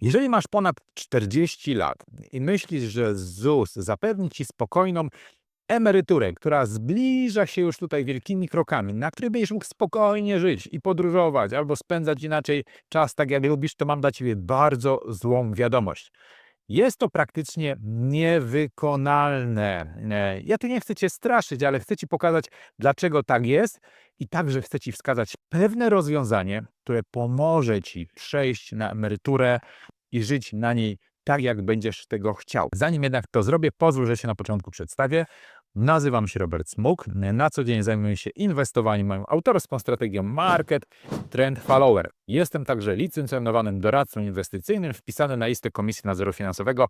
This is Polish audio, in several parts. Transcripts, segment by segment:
Jeżeli masz ponad 40 lat i myślisz, że ZUS zapewni ci spokojną emeryturę, która zbliża się już tutaj wielkimi krokami, na której będziesz mógł spokojnie żyć i podróżować, albo spędzać inaczej czas tak jak lubisz, to mam dla ciebie bardzo złą wiadomość. Jest to praktycznie niewykonalne. E, Ja tu nie chcę cię straszyć, ale chcę ci pokazać, dlaczego tak jest i także chcę ci wskazać pewne rozwiązanie, które pomoże ci przejść na emeryturę i żyć na niej tak, jak będziesz tego chciał. Zanim jednak to zrobię, pozwól, że się na początku przedstawię. Nazywam się Robert Smuk. Na co dzień zajmuję się inwestowaniem, moją autorską strategią Market Trend Follower. Jestem także licencjonowanym doradcą inwestycyjnym wpisany na listę Komisji Nadzoru Finansowego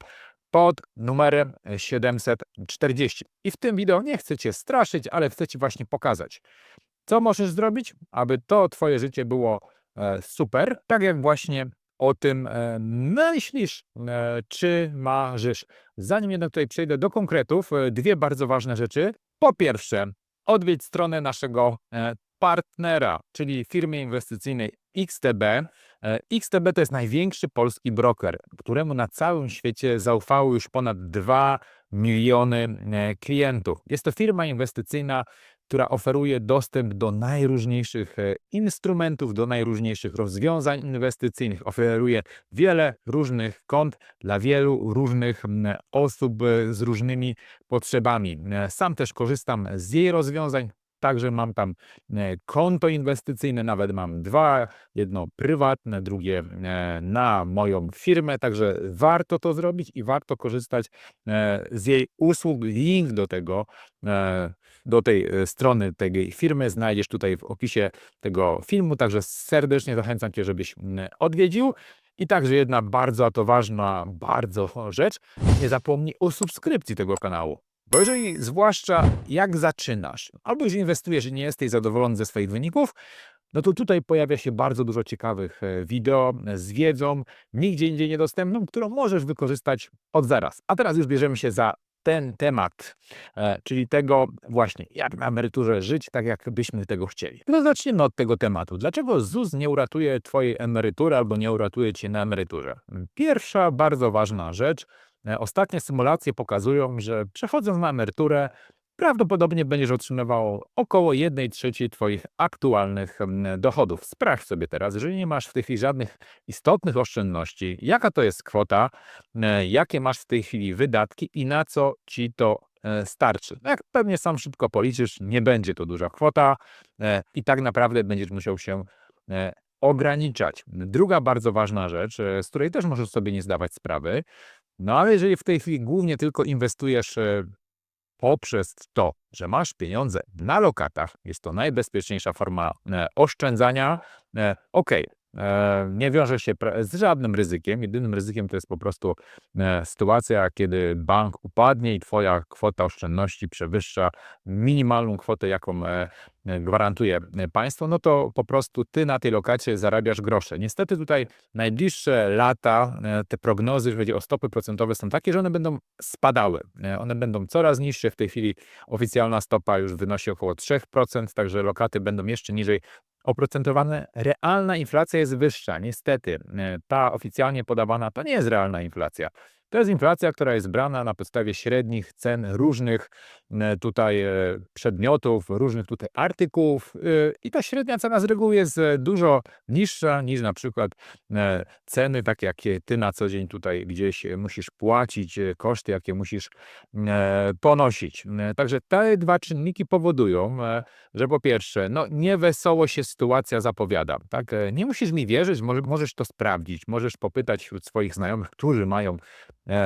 pod numerem 740. I w tym wideo nie chcę Cię straszyć, ale chcę Ci właśnie pokazać, co możesz zrobić, aby to Twoje życie było e, super, tak jak właśnie o tym e, myślisz, e, czy marzysz. Zanim jednak tutaj przejdę do konkretów, e, dwie bardzo ważne rzeczy. Po pierwsze, odwiedź stronę naszego partnera, czyli firmy inwestycyjnej XTB. XTB to jest największy polski broker, któremu na całym świecie zaufało już ponad 2 miliony klientów. Jest to firma inwestycyjna, która oferuje dostęp do najróżniejszych e, instrumentów, do najróżniejszych rozwiązań inwestycyjnych. Oferuje wiele różnych kont dla wielu różnych osób e, z różnymi potrzebami. E, Sam też korzystam z jej rozwiązań. Także mam tam konto inwestycyjne, nawet mam dwa, jedno prywatne, drugie na moją firmę, także warto to zrobić i warto korzystać z jej usług. Link do tego, do tej e, strony tej firmy znajdziesz tutaj w opisie tego filmu, także serdecznie zachęcam Cię, żebyś odwiedził. I także jedna bardzo, to ważna bardzo rzecz, nie zapomnij o subskrypcji tego kanału. Bo jeżeli, zwłaszcza jak zaczynasz, albo jeżeli inwestujesz i nie jesteś zadowolony ze swoich wyników, no to tutaj pojawia się bardzo dużo ciekawych e, wideo z wiedzą, nigdzie indziej niedostępną, którą możesz wykorzystać od zaraz. A teraz już bierzemy się za ten temat, e, czyli tego właśnie, jak na emeryturze żyć, tak jak byśmy tego chcieli. No zacznijmy od tego tematu. Dlaczego ZUS nie uratuje Twojej emerytury albo nie uratuje Cię na emeryturze? Pierwsza bardzo ważna rzecz, E, Ostatnie symulacje pokazują, że przechodząc na emeryturę, prawdopodobnie będziesz otrzymywał około 1 trzeciej Twoich aktualnych dochodów. Sprawdź sobie teraz, jeżeli nie masz w tej chwili żadnych istotnych oszczędności, jaka to jest kwota, e, jakie masz w tej chwili wydatki i na co Ci to e, starczy. No Jak pewnie sam szybko policzysz, nie będzie to duża kwota e, i tak naprawdę będziesz musiał się ograniczać. Druga bardzo ważna rzecz, z której też możesz sobie nie zdawać sprawy, no ale jeżeli w tej chwili głównie tylko inwestujesz poprzez to, że masz pieniądze na lokatach, jest to najbezpieczniejsza forma e, oszczędzania. E, Okej, e, nie wiąże się z żadnym ryzykiem. Jedynym ryzykiem to jest po prostu e, sytuacja, kiedy bank upadnie i twoja kwota oszczędności przewyższa minimalną kwotę, jaką e, e, gwarantuje e, państwo, no to po prostu ty na tej lokacie zarabiasz grosze. Niestety tutaj najbliższe lata e, te prognozy, jeżeli chodzi o stopy procentowe, są takie, że one będą spadały. E, One będą coraz niższe. W tej chwili oficjalna stopa już wynosi około 3%, także lokaty będą jeszcze niżej oprocentowane. Realna inflacja jest wyższa. Niestety, e, ta oficjalnie podawana to nie jest realna inflacja. To jest inflacja, która jest brana na podstawie średnich cen różnych e, tutaj e, przedmiotów, różnych tutaj artykułów e, i ta średnia cena z reguły jest dużo niższa niż na przykład ceny takie, jakie ty na co dzień tutaj gdzieś musisz płacić, koszty, jakie musisz ponosić. Także te dwa czynniki powodują, że po pierwsze, no niewesoło się sytuacja zapowiada. Tak? Nie musisz mi wierzyć, może, możesz to sprawdzić, możesz popytać wśród swoich znajomych, którzy mają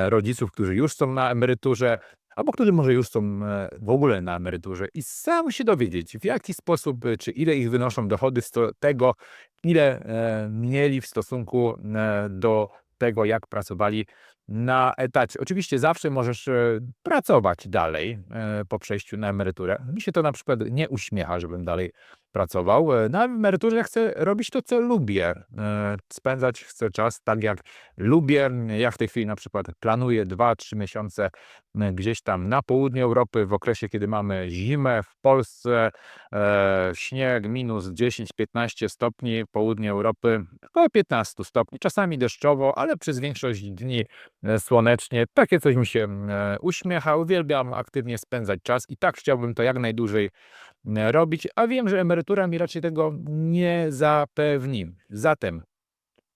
rodziców, którzy już są na emeryturze, albo którzy może już są e, w ogóle na emeryturze i sam się dowiedzieć, w jaki sposób, e, czy ile ich wynoszą dochody z tego, ile e, mieli w stosunku e, do tego, jak pracowali na etacie. Oczywiście zawsze możesz e, pracować dalej e, po przejściu na emeryturę. Mi się to na przykład nie uśmiecha, żebym dalej pracował. E, Na emeryturze chcę robić to, co lubię. E, Spędzać chcę czas tak, jak lubię. Ja w tej chwili na przykład planuję 2-3 miesiące e, gdzieś tam na południu Europy, w okresie, kiedy mamy zimę w Polsce, śnieg minus 10-15 stopni, południe Europy około 15 stopni, czasami deszczowo, ale przez większość dni słonecznie. Takie coś mi się uśmiecha. Uwielbiam aktywnie spędzać czas i tak chciałbym to jak najdłużej robić, a wiem, że emerytura mi raczej tego nie zapewni. Zatem,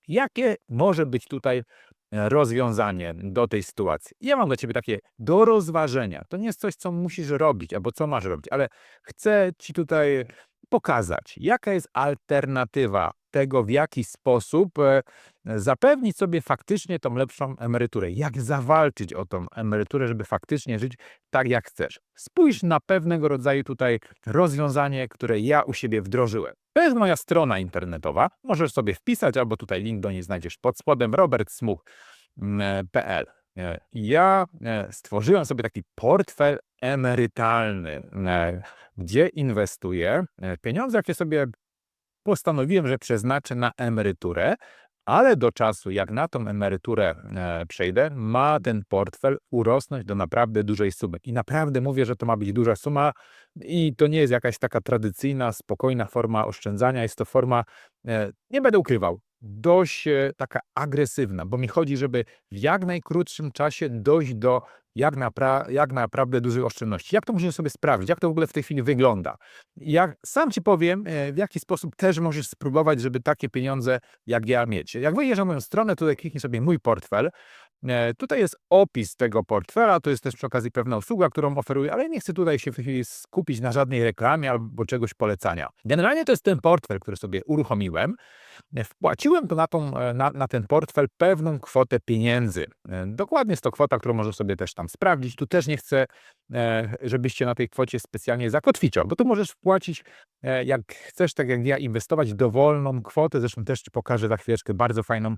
jakie może być tutaj e, rozwiązanie do tej sytuacji? Ja mam dla Ciebie takie do rozważenia. To nie jest coś, co musisz robić albo co masz robić, ale chcę Ci tutaj pokazać, jaka jest alternatywa tego, w jaki sposób e, zapewnić sobie faktycznie tą lepszą emeryturę. Jak zawalczyć o tą emeryturę, żeby faktycznie żyć tak, jak chcesz. Spójrz na pewnego rodzaju tutaj rozwiązanie, które ja u siebie wdrożyłem. To jest moja strona internetowa. Możesz sobie wpisać, albo tutaj link do niej znajdziesz pod spodem robertsmuch.pl. E, Ja e, stworzyłem sobie taki portfel emerytalny, gdzie inwestuję pieniądze, jakie sobie postanowiłem, że przeznaczę na emeryturę, ale do czasu, jak na tą emeryturę e, przejdę, ma ten portfel urosnąć do naprawdę dużej sumy. I naprawdę mówię, że to ma być duża suma i to nie jest jakaś taka tradycyjna, spokojna forma oszczędzania. Jest to forma, e, nie będę ukrywał, dość e, taka agresywna, bo mi chodzi, żeby w jak najkrótszym czasie dojść do jak, napra- jak naprawdę dużych oszczędności. Jak to możemy sobie sprawdzić? Jak to w ogóle w tej chwili wygląda? Jak sam Ci powiem, e, w jaki sposób też możesz spróbować, żeby takie pieniądze jak ja mieć. Jak wejdziesz na moją stronę, tutaj kliknij sobie mój portfel. E, Tutaj jest opis tego portfela, to jest też przy okazji pewna usługa, którą oferuję, ale nie chcę tutaj się w tej chwili skupić na żadnej reklamie albo czegoś polecania. Generalnie to jest ten portfel, który sobie uruchomiłem. E, Wpłaciłem to na, tą, e, na, na ten portfel pewną kwotę pieniędzy. Dokładnie jest to kwota, którą możesz sobie też tam sprawdzić. Tu też nie chcę, żebyście na tej kwocie specjalnie zakotwiczał, bo tu możesz wpłacić jak chcesz, tak jak ja, inwestować dowolną kwotę. Zresztą też Ci pokażę za chwileczkę bardzo fajną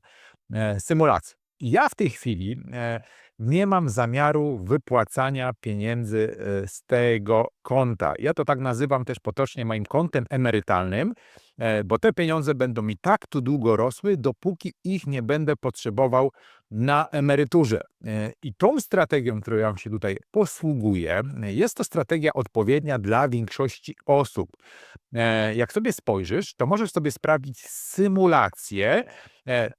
symulację. Ja w tej chwili e, nie mam zamiaru wypłacania pieniędzy e, z tego konta. Ja to tak nazywam też potocznie moim kontem emerytalnym, e, bo te pieniądze będą mi tak tu długo rosły, dopóki ich nie będę potrzebował na emeryturze. E, I tą strategią, którą ja się tutaj posługuję, jest to strategia odpowiednia dla większości osób. Jak sobie spojrzysz, to możesz sobie sprawdzić symulację,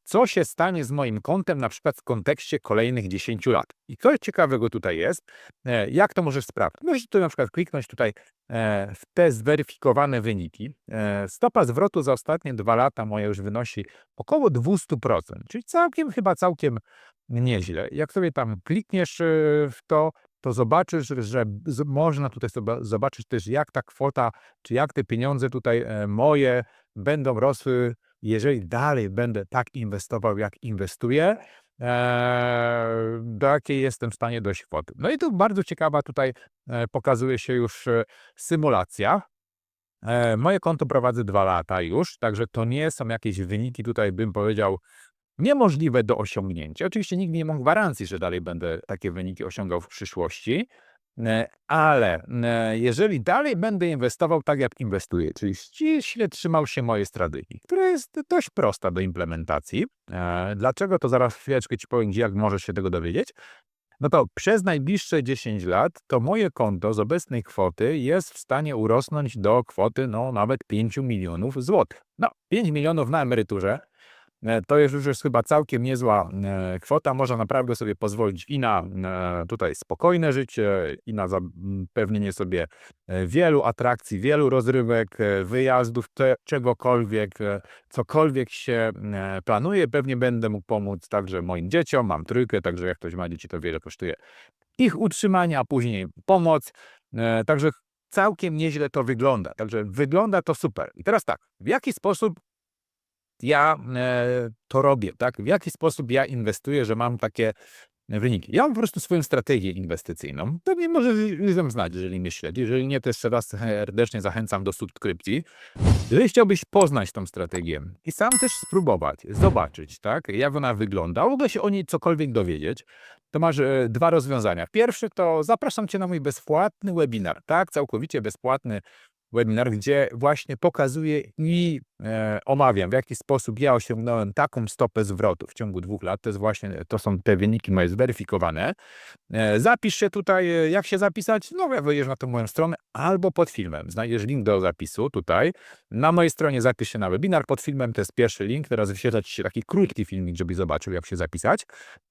co się stanie z moim kontem, na przykład w kontekście kolejnych 10 lat. I co ciekawego tutaj jest, e, jak to możesz sprawdzić? Możesz tu na przykład kliknąć tutaj e, w te zweryfikowane wyniki. E, Stopa zwrotu za ostatnie dwa lata moja już wynosi około 200%, czyli całkiem, chyba całkiem nieźle. Jak sobie tam klikniesz w to, to zobaczysz, że można tutaj sobie zobaczyć też, jak ta kwota, czy jak te pieniądze tutaj moje będą rosły, jeżeli dalej będę tak inwestował, jak inwestuję, do jakiej jestem w stanie dojść kwoty. No i tu bardzo ciekawa tutaj e, pokazuje się już e, symulacja. E, Moje konto prowadzę dwa lata już, także to nie są jakieś wyniki tutaj, bym powiedział, niemożliwe do osiągnięcia. Oczywiście nigdy nie mam gwarancji, że dalej będę takie wyniki osiągał w przyszłości, ale jeżeli dalej będę inwestował tak, jak inwestuję, czyli ściśle trzymał się mojej strategii, która jest dość prosta do implementacji. E, Dlaczego? To zaraz chwileczkę Ci powiem, jak możesz się tego dowiedzieć. No to przez najbliższe 10 lat to moje konto z obecnej kwoty jest w stanie urosnąć do kwoty no nawet 5 milionów złotych. No, 5 milionów na emeryturze to jest już chyba całkiem niezła e, kwota. Można naprawdę sobie pozwolić i na e, tutaj spokojne życie, i na zapewnienie sobie e, wielu atrakcji, wielu rozrywek, e, wyjazdów, czegokolwiek, e, cokolwiek się e, planuje. Pewnie będę mógł pomóc także moim dzieciom. Mam trójkę, także jak ktoś ma dzieci, to wiele kosztuje ich utrzymanie, a później pomoc. E, Także całkiem nieźle to wygląda. Także wygląda to super. I teraz tak, w jaki sposób ja e, to robię, tak? W jaki sposób ja inwestuję, że mam takie wyniki? Ja mam po prostu swoją strategię inwestycyjną. Pewnie może ją znać, jeżeli mnie śledzi. Jeżeli nie, to jeszcze raz serdecznie zachęcam do subskrypcji. Jeżeli chciałbyś poznać tą strategię i sam też spróbować, zobaczyć, tak, jak ona wygląda, w ogóle się o niej cokolwiek dowiedzieć, to masz e, dwa rozwiązania. Pierwszy to zapraszam Cię na mój bezpłatny webinar, tak, całkowicie bezpłatny webinar, gdzie właśnie pokazuję i e, omawiam, w jaki sposób ja osiągnąłem taką stopę zwrotu w ciągu dwóch lat. To jest właśnie, to są te wyniki moje zweryfikowane. E, zapisz się tutaj, e, jak się zapisać? No, jak wejdziesz na tą moją stronę albo pod filmem. Znajdziesz link do zapisu tutaj. Na mojej stronie zapisz się na webinar. Pod filmem to jest pierwszy link. Teraz wyświetla Ci się taki krótki filmik, żebyś zobaczył, jak się zapisać.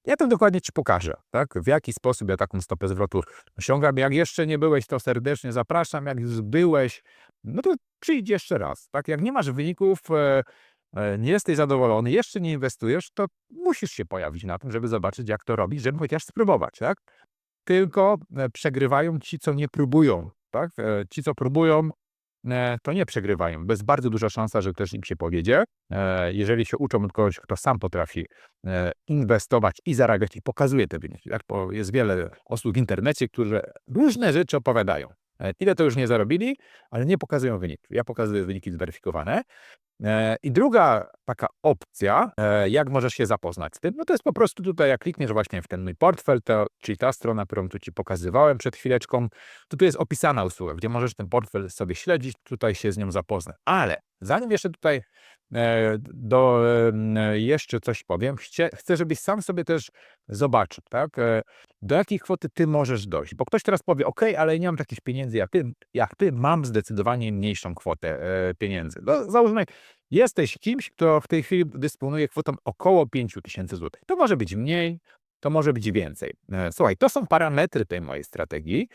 Ja to dokładnie Ci pokażę, tak? W jaki sposób ja taką stopę zwrotu osiągam. Jak jeszcze nie byłeś, to serdecznie zapraszam. Jak już byłeś, no to przyjdź jeszcze raz, tak? Jak nie masz wyników, e, e, nie jesteś zadowolony, jeszcze nie inwestujesz, to musisz się pojawić na tym, żeby zobaczyć, jak to robić, żeby chociaż spróbować, tak? Tylko e, przegrywają ci, co nie próbują, tak? Ci, co próbują, to nie przegrywają. Jest bardzo duża szansa, że też im się powiedzie. Jeżeli się uczą od kogoś, kto sam potrafi inwestować i zarabiać i pokazuje te wyniki, tak? Bo jest wiele osób w internecie, które różne rzeczy opowiadają. E, Ile to już nie zarobili, ale nie pokazują wyników. Ja pokazuję wyniki zweryfikowane. E, I druga taka opcja, e, jak możesz się zapoznać z tym, no to jest po prostu tutaj, jak klikniesz właśnie w ten mój portfel, to, czyli ta strona, którą tu Ci pokazywałem przed chwileczką, to tu jest opisana usługa, gdzie możesz ten portfel sobie śledzić, tutaj się z nią zapoznać. Ale zanim jeszcze tutaj e, do, jeszcze coś powiem, chcę, żebyś sam sobie też zobaczył, tak, do jakiej kwoty Ty możesz dojść. Bo ktoś teraz powie, ok, ale nie mam takich pieniędzy jak Ty, jak ty mam zdecydowanie mniejszą kwotę pieniędzy. No, załóżmy, jesteś kimś, kto w tej chwili dysponuje kwotą około 5 tysięcy złotych. To może być mniej, to może być więcej. E, Słuchaj, to są parametry tej mojej strategii.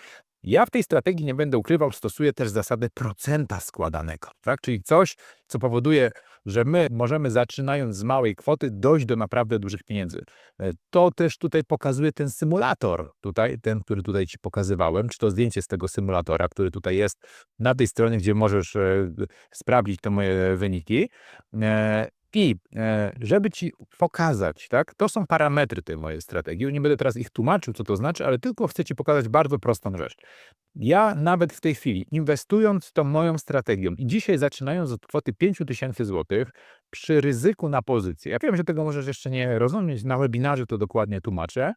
Ja w tej strategii, nie będę ukrywał, stosuję też zasadę procenta składanego, tak? czyli coś, co powoduje, że my możemy zaczynając z małej kwoty dojść do naprawdę dużych pieniędzy. E, To też tutaj pokazuje ten symulator, tutaj, ten, który tutaj Ci pokazywałem, czy to zdjęcie z tego symulatora, który tutaj jest na tej stronie, gdzie możesz e, sprawdzić te moje wyniki. I e, żeby Ci pokazać, tak, to są parametry tej mojej strategii. Nie będę teraz ich tłumaczył, co to znaczy, ale tylko chcę Ci pokazać bardzo prostą rzecz. Ja nawet w tej chwili, inwestując tą moją strategią i dzisiaj zaczynając od kwoty 5000 zł, przy ryzyku na pozycję, ja wiem, że tego możesz jeszcze nie rozumieć, na webinarze to dokładnie tłumaczę,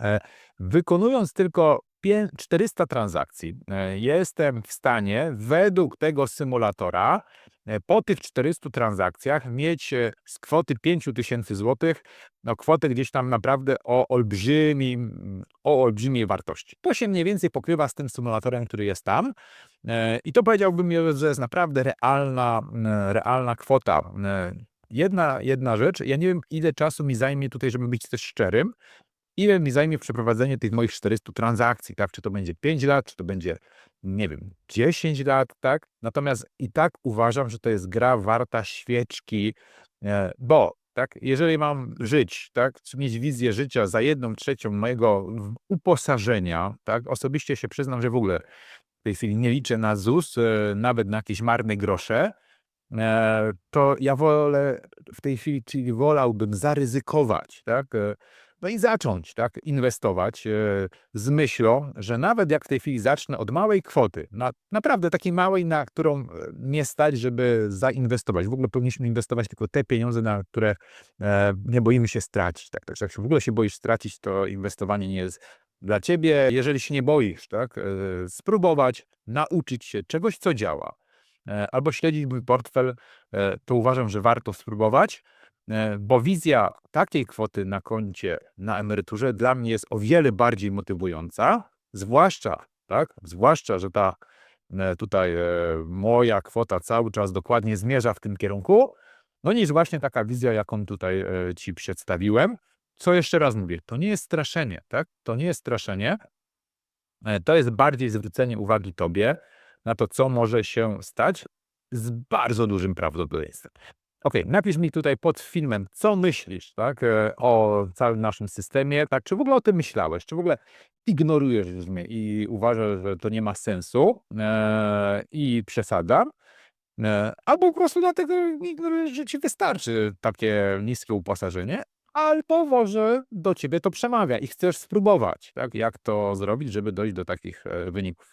e, wykonując tylko pię- 400 transakcji, e, jestem w stanie według tego symulatora po tych 400 transakcjach mieć e, z kwoty 5000 zł no, kwotę gdzieś tam naprawdę o olbrzymim, o olbrzymiej wartości. To się mniej więcej pokrywa z tym symulatorem, który jest tam e, i to powiedziałbym, że jest naprawdę realna, e, realna kwota. E, Jedna, jedna rzecz, ja nie wiem ile czasu mi zajmie tutaj, żeby być też szczerym, ile mi zajmie przeprowadzenie tych moich 400 transakcji, tak? Czy to będzie 5 lat, czy to będzie, nie wiem, 10 lat, tak? Natomiast i tak uważam, że to jest gra warta świeczki, e, bo tak, jeżeli mam żyć, tak, czy mieć wizję życia za jedną trzecią mojego uposażenia, tak, osobiście się przyznam, że w ogóle w tej chwili nie liczę na ZUS, e, nawet na jakieś marne grosze, e, to ja wolę w tej chwili, czyli wolałbym zaryzykować, tak, no i zacząć, tak, inwestować e, z myślą, że nawet jak w tej chwili zacznę od małej kwoty, na, naprawdę takiej małej, na którą e, mnie stać, żeby zainwestować. W ogóle powinniśmy inwestować tylko te pieniądze, na które e, nie boimy się stracić. Tak? Także jak się w ogóle się boisz stracić, to inwestowanie nie jest dla ciebie. Jeżeli się nie boisz, tak, spróbować, nauczyć się czegoś, co działa, albo śledzić mój portfel, to uważam, że warto spróbować. E, Bo wizja takiej kwoty na koncie, na emeryturze dla mnie jest o wiele bardziej motywująca, zwłaszcza, tak, zwłaszcza, że ta e, tutaj e, moja kwota cały czas dokładnie zmierza w tym kierunku, no niż właśnie taka wizja, jaką tutaj Ci przedstawiłem. Co jeszcze raz mówię, to nie jest straszenie, tak? To nie jest straszenie, to jest bardziej zwrócenie uwagi Tobie na to, co może się stać z bardzo dużym prawdopodobieństwem. Okej, napisz mi tutaj pod filmem, co myślisz, tak, e, o całym naszym systemie, tak, czy w ogóle o tym myślałeś, czy w ogóle ignorujesz już mnie i uważasz, że to nie ma sensu e, i przesadzam, e, albo po prostu dlatego ignorujesz, że ci wystarczy takie niskie uposażenie, albo może do ciebie to przemawia i chcesz spróbować, tak, jak to zrobić, żeby dojść do takich e, wyników.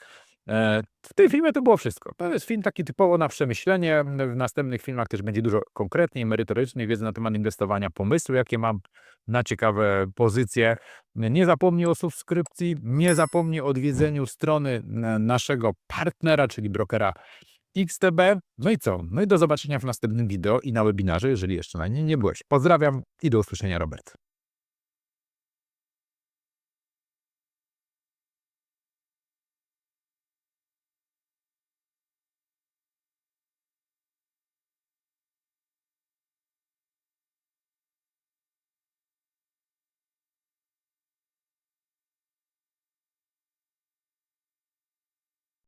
E, W tym filmie to było wszystko. To jest film taki typowo na przemyślenie. W następnych filmach też będzie dużo konkretniej, merytorycznej wiedzy na temat inwestowania, pomysłu, jakie mam na ciekawe pozycje. Nie zapomnij o subskrypcji, nie zapomnij o odwiedzeniu strony e, naszego partnera, czyli brokera XTB. No i co? No i do zobaczenia w następnym wideo i na webinarze, jeżeli jeszcze na nie nie byłeś. Pozdrawiam i do usłyszenia, Robert.